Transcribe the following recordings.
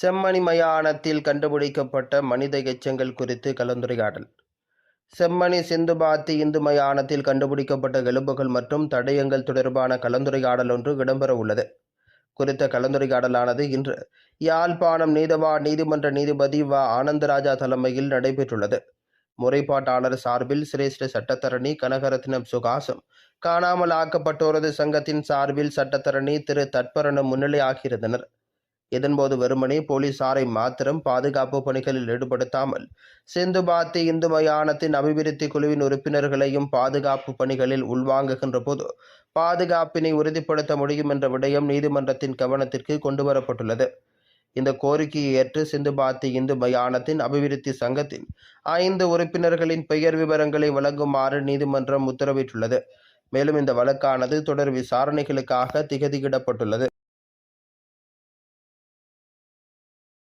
செம்மணி மயானத்தில் கண்டுபிடிக்கப்பட்ட மனித எச்சங்கள் குறித்து கலந்துரையாடல். செம்மணி சிந்துபாத்தி இந்து மயானத்தில் கண்டுபிடிக்கப்பட்ட எலும்புகள் மற்றும் தடயங்கள் தொடர்பான கலந்துரையாடல் ஒன்று இடம்பெற உள்ளது. குறித்த கலந்துரையாடலானது இன்று யாழ்ப்பாணம் நீதவா நீதிமன்ற நீதிபதி வ. ஆனந்தராஜா தலைமையில் நடைபெற்றுள்ளது. முறைப்பாட்டாளர் சார்பில் சிரேஷ்ட சட்டத்தரணி கனகரத்னம் சுகாசம் காணாமல் ஆக்கப்பட்டோரது சங்கத்தின் சார்பில் சட்டத்தரணி திரு. தட்பரணம் முன்னிலையாகியிருந்தனர். இதன்போது வெறுமனே போலீசாரை மாத்திரம் பாதுகாப்பு பணிகளில் ஈடுபடுத்தாமல் சிந்து பாத்தி இந்து மயானத்தின் அபிவிருத்தி குழுவின் உறுப்பினர்களையும் பாதுகாப்பு பணிகளில் உள்வாங்குகின்ற போது பாதுகாப்பினை உறுதிப்படுத்த முடியும் என்ற விடயம் நீதிமன்றத்தின் கவனத்திற்கு கொண்டுவரப்பட்டுள்ளது. இந்த கோரிக்கையை ஏற்று சிந்து பாத்தி இந்து மயானத்தின் அபிவிருத்தி சங்கத்தின் ஐந்து உறுப்பினர்களின் பெயர் விவரங்களை வழங்குமாறு நீதிமன்றம் உத்தரவிட்டுள்ளது. மேலும் இந்த வழக்கானது தொடர் விசாரணைகளுக்காக திகதியிடப்பட்டுள்ளது.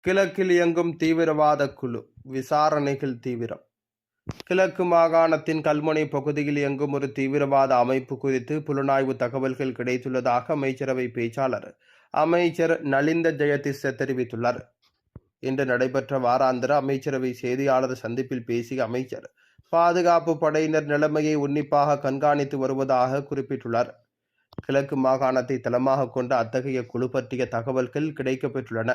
கிழக்கில் இயங்கும் தீவிரவாத குழு விசாரணைகள் தீவிரம். கிழக்கு மாகாணத்தின் கல்முனை பகுதியில் இயங்கும் ஒரு தீவிரவாத அமைப்பு குறித்து புலனாய்வு தகவல்கள் கிடைத்துள்ளதாக அமைச்சரவை பேச்சாளர் அமைச்சர் நலிந்த ஜெயதிஷ தெரிவித்துள்ளார். இன்று நடைபெற்ற வாராந்திர அமைச்சரவை செய்தியாளர் சந்திப்பில் பேசிய அமைச்சர் பாதுகாப்பு படையினர் நிலைமையை உன்னிப்பாக கண்காணித்து வருவதாக குறிப்பிட்டுள்ளார். கிழக்கு மாகாணத்தை தளமாக கொண்ட அத்தகைய குழு பற்றிய தகவல்கள் கிடைக்கப்பெற்றுள்ளன.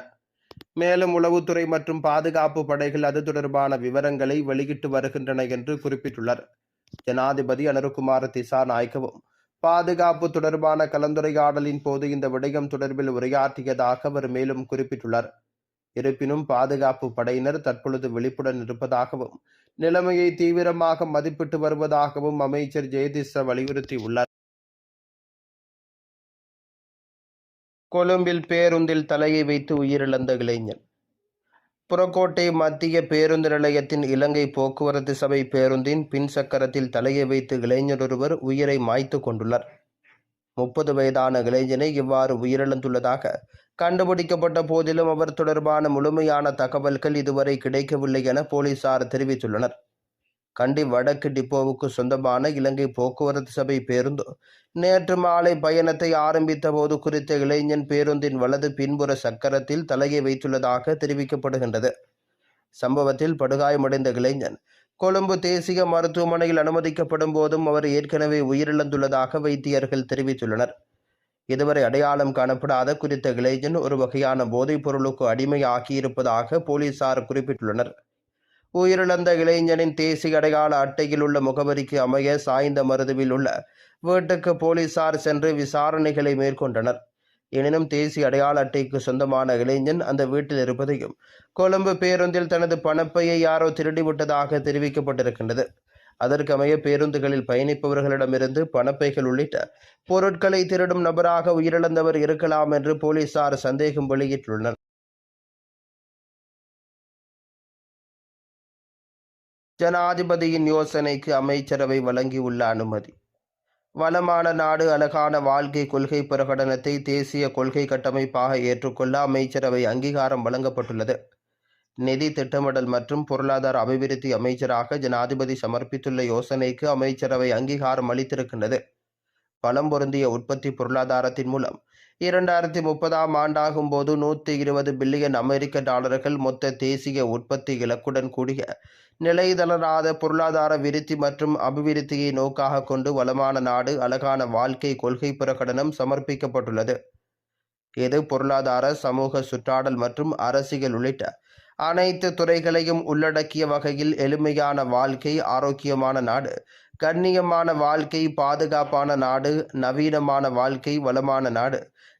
மேலும் உளவுத்துறை மற்றும் பாதுகாப்பு படைகள் அது தொடர்பான விவரங்களை வெளியிட்டு வருகின்றன என்று குறிப்பிட்டுள்ளார். ஜனாதிபதி அனுருகுமார் திசா நாயக்கவும் பாதுகாப்பு தொடர்பான கலந்துரையாடலின் போது இந்த விடயம் தொடர்பில் உரையாற்றியதாக அவர் மேலும் குறிப்பிட்டுள்ளார். இருப்பினும் பாதுகாப்பு படையினர் தற்பொழுது விழிப்புடன் இருப்பதாகவும் நிலைமையை தீவிரமாக மதிப்பிட்டு வருவதாகவும் அமைச்சர் ஜெயதிச வலியுறுத்தியுள்ளார். கொழும்பில் பேருந்தில் தலையை வைத்து உயிரிழந்த இளைஞன். புறக்கோட்டை மத்திய பேருந்து நிலையத்தின் இலங்கை போக்குவரத்து சபை பேருந்தின் பின் சக்கரத்தில் தலையை வைத்து இளைஞர் ஒருவர் உயிரை மாய்த்து கொண்டுள்ளார். முப்பது வயதான இளைஞனை இவ்வாறு உயிரிழந்துள்ளதாக கண்டுபிடிக்கப்பட்ட போதிலும் அவர் தொடர்பான முழுமையான தகவல்கள் இதுவரை கிடைக்கவில்லை என போலீசார் தெரிவித்துள்ளனர். கண்டி வடக்கு டிப்போவுக்கு சொந்தமான இலங்கை போக்குவரத்து சபை பேருந்து. நேற்று மாலை பயணத்தை ஆரம்பித்த போது குறித்த இளைஞன் பேருந்தின் வலது பின்புற சக்கரத்தில் தலையை வைத்துள்ளதாக தெரிவிக்கப்படுகின்றது. சம்பவத்தில் படுகாயமடைந்த இளைஞன் கொழும்பு தேசிய மருத்துவமனையில் அனுமதிக்கப்படும் போதும் அவர் ஏற்கனவே உயிரிழந்துள்ளதாக வைத்தியர்கள் தெரிவித்துள்ளனர். இதுவரை அடையாளம் காணப்படாத குறித்த இளைஞன் ஒரு வகையான போதைப் பொருளுக்கு அடிமையாகியிருப்பதாக போலீசார் குறிப்பிட்டுள்ளனர். உயிரிழந்த இளைஞனின் தேசிய அடையாள அட்டையில் உள்ள முகவரிக்கு அமைய சாய்ந்த மருதுவில் உள்ள வீட்டுக்கு போலீசார் சென்று விசாரணைகளை மேற்கொண்டனர். எனினும் தேசிய அடையாள அட்டைக்கு சொந்தமான இளைஞன் அந்த வீட்டில் இருப்பதையும் கொழும்பு பேருந்தில் தனது பணப்பையை யாரோ திருடிவிட்டதாக தெரிவிக்கப்பட்டிருக்கின்றது. அதற்கமைய பேருந்துகளில் பயணிப்பவர்களிடமிருந்து பணப்பைகள் உள்ளிட்ட பொருட்களை திருடும் நபராக உயிரிழந்தவர் இருக்கலாம் என்று போலீசார் சந்தேகம் வெளியிட்டுள்ளனர். ஜனாதிபதியின் யோசனைக்கு அமைச்சரவை வழங்கியுள்ள அனுமதி. வளமான நாடு அழகான வாழ்க்கை கொள்கை பிரகடனத்தை தேசிய கொள்கை கட்டமைப்பாக ஏற்றுக்கொள்ள அமைச்சரவை அங்கீகாரம் வழங்கப்பட்டுள்ளது. நிதி திட்டமிடல் மற்றும் பொருளாதார அபிவிருத்தி அமைச்சராக ஜனாதிபதி சமர்ப்பித்துள்ள யோசனைக்கு அமைச்சரவை அங்கீகாரம் அளித்திருக்கின்றது. பலம் பொருந்திய உற்பத்தி பொருளாதாரத்தின் மூலம் இரண்டாயிரத்தி முப்பதாம் ஆண்டாகும் போது நூற்றி இருபது பில்லியன் அமெரிக்க டாலர்கள் மொத்த தேசிய உற்பத்தி இலக்குடன் கூடிய நிலைதளராத பொருளாதார விருத்தி மற்றும் அபிவிருத்தியை நோக்காக கொண்டு வளமான நாடு அழகான வாழ்க்கை கொள்கை பிரகடனம் சமர்ப்பிக்கப்பட்டுள்ளது. இது பொருளாதார சமூக சுற்றாடல் மற்றும் அரசியல் உள்ளிட்ட அனைத்து துறைகளையும் உள்ளடக்கிய வகையில் எளிமையான வாழ்க்கை ஆரோக்கியமான நாடு கண்ணியமான வாழ்க்கை பாதுகாப்பான நாடு நவீனமான வாழ்க்கை வளமான நாடு.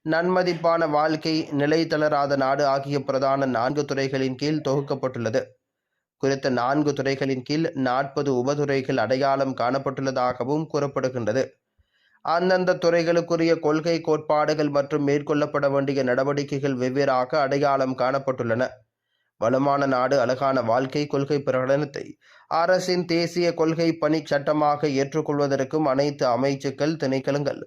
நன்மதிப்பான வாழ்க்கை நிலை தளராத நாடு ஆகிய பிரதான நான்கு துறைகளின் கீழ் தொகுக்கப்பட்டுள்ளது. குறித்த நான்கு துறைகளின் கீழ் நாற்பது உபதுறைகள் அடையாளம் காணப்பட்டுள்ளதாகவும் கூறப்படுகின்றது. அந்தந்த துறைகளுக்குரிய கொள்கை கோட்பாடுகள் மற்றும் மேற்கொள்ளப்பட வேண்டிய நடவடிக்கைகள் வெவ்வேறாக அடையாளம் காணப்பட்டுள்ளன. வளமான நாடு அழகான வாழ்க்கை கொள்கை பிரகடனத்தை அரசின் தேசிய கொள்கை பணி சட்டமாக ஏற்றுக்கொள்வதற்கும் அனைத்து அமைச்சுக்கள் திணைக்களங்கள்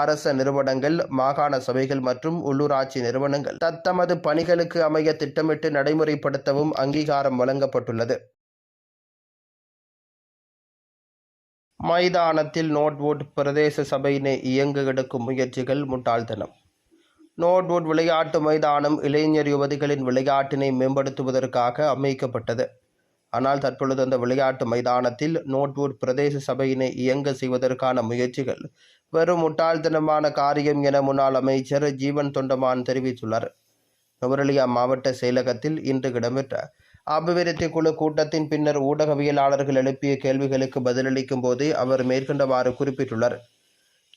அரச நிறுவனங்கள் மாகாண சபைகள் மற்றும் உள்ளூராட்சி நிறுவனங்கள் தத்தமது பணிகளுக்கு அமைய திட்டமிட்டு நடைமுறைப்படுத்தவும் அங்கீகாரம் வழங்கப்பட்டுள்ளது. மைதானத்தில் நோட்வுட் பிரதேச சபையினை இயங்க எடுக்கும் முயற்சிகள் முட்டாள்தனம். நோட்வுட் விளையாட்டு மைதானம் இளைஞர் யுவதிகளின் விளையாட்டினை மேம்படுத்துவதற்காக அமைக்கப்பட்டது. ஆனால் தற்பொழுது அந்த விளையாட்டு மைதானத்தில் நோட்வுட் பிரதேச சபையினை இயங்க செய்வதற்கான முயற்சிகள் வெறும் முட்டாள்தனமான காரியம் என முன்னாள் அமைச்சர் ஜீவன் தொண்டமான் தெரிவித்துள்ளார். நுவரெலியா மாவட்ட செயலகத்தில் இன்று இடம்பெற்ற அபிவிருத்தி குழு கூட்டத்தின் பின்னர் ஊடகவியலாளர்கள் எழுப்பிய கேள்விகளுக்கு பதிலளிக்கும் போதே அவர் மேற்கண்டவாறு குறிப்பிட்டுள்ளார்.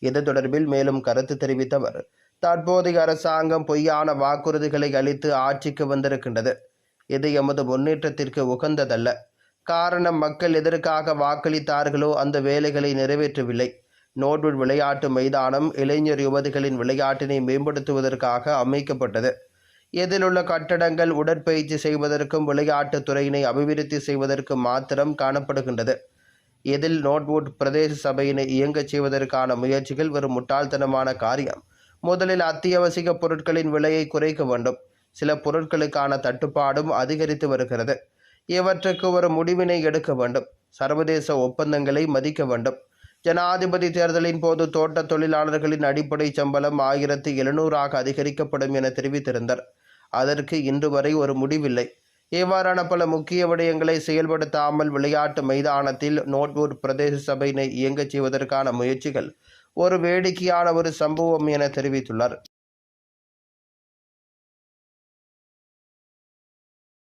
இது தொடர்பில் மேலும் கருத்து தெரிவித்த அவர் தற்போதைய அரசாங்கம் பொய்யான வாக்குறுதிகளை அளித்து ஆட்சிக்கு வந்திருக்கின்றது. இது எமது முன்னேற்றத்திற்கு உகந்ததல்ல. காரணம் மக்கள் எதற்காக வாக்களித்தார்களோ அந்த வேலைகளை நிறைவேற்றவில்லை. நோட்வுட் விளையாட்டு மைதானம் இளைஞர் யுவதிகளின் விளையாட்டினை மேம்படுத்துவதற்காக அமைக்கப்பட்டது. இதிலுள்ள கட்டடங்கள் உடற்பயிற்சி செய்வதற்கும் விளையாட்டுத் துறையினை அபிவிருத்தி செய்வதற்கும் மாத்திரம் காணப்படுகின்றது. இதில் நோட்வுட் பிரதேச சபையினை இயங்கச் செய்வதற்கான முயற்சிகள் வெறும் முட்டாள்தனமான காரியம். முதலில் அத்தியாவசிய பொருட்களின் விலையை குறைக்க வேண்டும். சில பொருட்களுக்கான தட்டுப்பாடும் அதிகரித்து வருகிறது. இவற்றுக்கு ஒரு முடிவினை எடுக்க வேண்டும். சர்வதேச ஒப்பந்தங்களை மதிக்க வேண்டும். ஜனாதிபதி தேர்தலின் போது தோட்ட தொழிலாளர்களின் அடிப்படை சம்பளம் ஆயிரத்தி எழுநூறாக அதிகரிக்கப்படும் என தெரிவித்திருந்தார். அதற்கு இன்று வரை ஒரு முடிவில்லை. இவ்வாறான பல முக்கிய விடயங்களை செயல்படுத்தாமல் விளையாட்டு மைதானத்தில் நோட்பூர் பிரதேச சபையினை இயங்கச் செய்வதற்கான முயற்சிகள் ஒரு வேடிக்கையான ஒரு சம்பவம் என தெரிவித்துள்ளார்.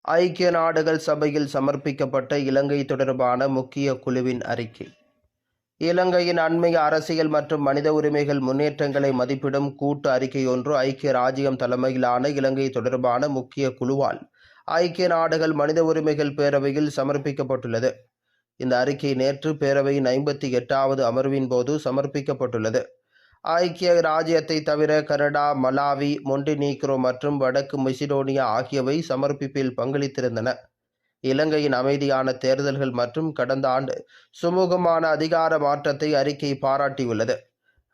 ஐக்கிய நாடுகள் சபையில் சமர்ப்பிக்கப்பட்ட இலங்கை தொடர்பான முக்கிய குழுவின் அறிக்கை. இலங்கையின் அண்மைய அரசியல் மற்றும் மனித உரிமைகள் முன்னேற்றங்களை மதிப்பிடும் கூட்டு அறிக்கை ஒன்று ஐக்கிய ராஜ்யம் தலைமையிலான இலங்கை தொடர்பான முக்கிய குழுவால் ஐக்கிய நாடுகள் மனித உரிமைகள் பேரவையில் சமர்ப்பிக்கப்பட்டுள்ளது. இந்த அறிக்கை நேற்று பேரவையின் ஐம்பத்தி எட்டாவது அமர்வின் போது சமர்ப்பிக்கப்பட்டுள்ளது. ஐக்கிய ராஜ்யத்தை தவிர கனடா மலாவி மொண்டினீக்ரோ மற்றும் வடக்கு மெசிடோனியா ஆகியவை சமர்ப்பிப்பில் பங்களித்திருந்தன. இலங்கையின் அமைதியான தேர்தல்கள் மற்றும் கடந்த ஆண்டு சுமூகமான அதிகார மாற்றத்தை அறிக்கை பாராட்டியுள்ளது.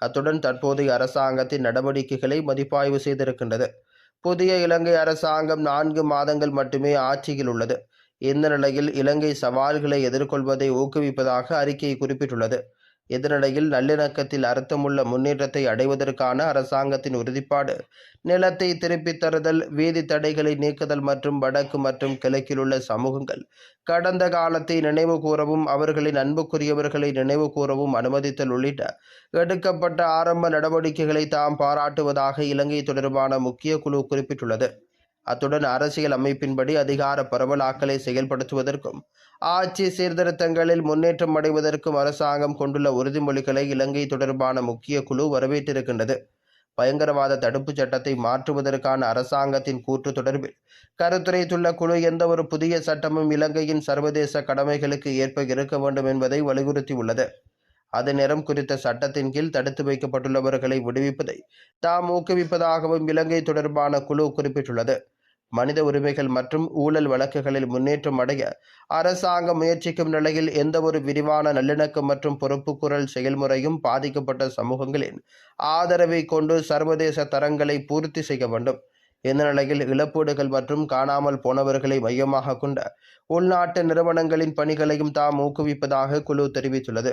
அத்துடன் தற்போதைய அரசாங்கத்தின் நடவடிக்கைகளை மதிப்பாய்வு செய்திருக்கின்றது. புதிய இலங்கை அரசாங்கம் நான்கு மாதங்கள் மட்டுமே ஆட்சியில் உள்ளது. இந்த நிலையில் இலங்கை சவால்களை எதிர்கொள்வதை ஊக்குவிப்பதாக அறிக்கை குறிப்பிட்டுள்ளது. இதனிடையில் நல்லிணக்கத்தில் அர்த்தமுள்ள முன்னேற்றத்தை அடைவதற்கான அரசாங்கத்தின் உறுதிப்பாடு நிலத்தை திருப்பித் தருதல் வீதி தடைகளை நீக்குதல் மற்றும் வடக்கு மற்றும் கிழக்கிலுள்ள சமூகங்கள் கடந்த காலத்தை நினைவு கூறவும் அவர்களின் அன்புக்குரியவர்களை நினைவு கூறவும் அனுமதித்தல் உள்ளிட்ட எடுக்கப்பட்ட ஆரம்ப நடவடிக்கைகளை தாம் பாராட்டுவதாக இலங்கை தொடர்பான முக்கிய குழு குறிப்பிட்டுள்ளது. அத்துடன் அரசியல் அமைப்பின்படி அதிகார பரவலாக்கலை செயல்படுத்துவதற்கும் ஆட்சி சீர்திருத்தங்களில் முன்னேற்றம் அடைவதற்கும் அரசாங்கம் கொண்டுள்ள உறுதிமொழிகளை இலங்கை தொடர்பான முக்கிய குழு வரவேற்றிருக்கின்றது. பயங்கரவாத தடுப்புச் சட்டத்தை மாற்றுவதற்கான அரசாங்கத்தின் கூற்று தொடர்பில் கருத்துரைத்துள்ள குழு எந்த ஒரு புதிய சட்டமும் இலங்கையின் சர்வதேச கடமைகளுக்கு ஏற்ப இருக்க வேண்டும் என்பதை வலியுறுத்தியுள்ளது. அது நேரம் குறித்த சட்டத்தின் கீழ் தடுத்து வைக்கப்பட்டுள்ளவர்களை விடுவிப்பதை தாம் ஊக்குவிப்பதாகவும் இலங்கை தொடர்பான குழு குறிப்பிட்டுள்ளது. மனித உரிமைகள் மற்றும் ஊழல் வழக்குகளில் முன்னேற்றம் அடைய அரசாங்கம் முயற்சிக்கும் நிலையில் எந்தவொரு விரிவான நல்லிணக்கம் மற்றும் பொறுப்புக்குரல் செயல்முறையும் பாதிக்கப்பட்ட சமூகங்களின் ஆதரவை கொண்டு சர்வதேச தரங்களை பூர்த்தி செய்ய வேண்டும். இந்த நிலையில் இழப்பீடுகள் மற்றும் காணாமல் போனவர்களை மையமாக கொண்ட உள்நாட்டு நிறுவனங்களின் பணிகளையும் தாம் ஊக்குவிப்பதாக குழு தெரிவித்துள்ளது.